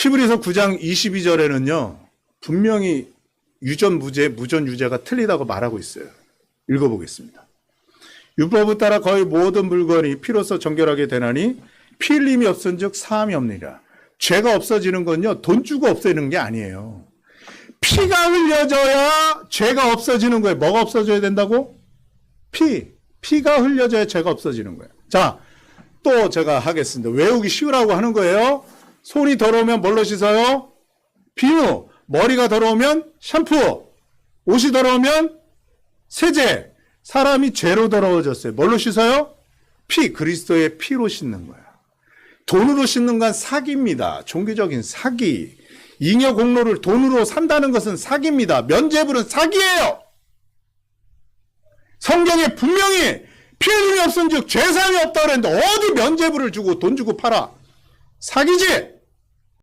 히브리서 9장 22절에는요, 분명히 유전 무죄, 무전 유죄가 틀리다고 말하고 있어요. 읽어보겠습니다. 율법을 따라 거의 모든 물건이 피로써 정결하게 되나니 피 흘림이 없은 즉 사함이 없느니라. 죄가 없어지는 건요, 돈 주고 없애는 게 아니에요. 피가 흘려져야 죄가 없어지는 거예요. 뭐가 없어져야 된다고? 피. 피가 흘려져야 죄가 없어지는 거예요. 자, 또 제가 하겠습니다. 외우기 쉬우라고 하는 거예요. 손이 더러우면 뭘로 씻어요? 비누. 머리가 더러우면 샴푸. 옷이 더러우면 세제. 사람이 죄로 더러워졌어요. 뭘로 씻어요? 피. 그리스도의 피로 씻는 거야. 돈으로 씻는 건 사기입니다. 종교적인 사기. 잉여 공로를 돈으로 산다는 것은 사기입니다. 면죄부는 사기예요. 성경에 분명히 피 흘림이 없은 즉 죄상이 없다 그랬는데 어디 면죄부를 주고 돈 주고 팔아? 사기지.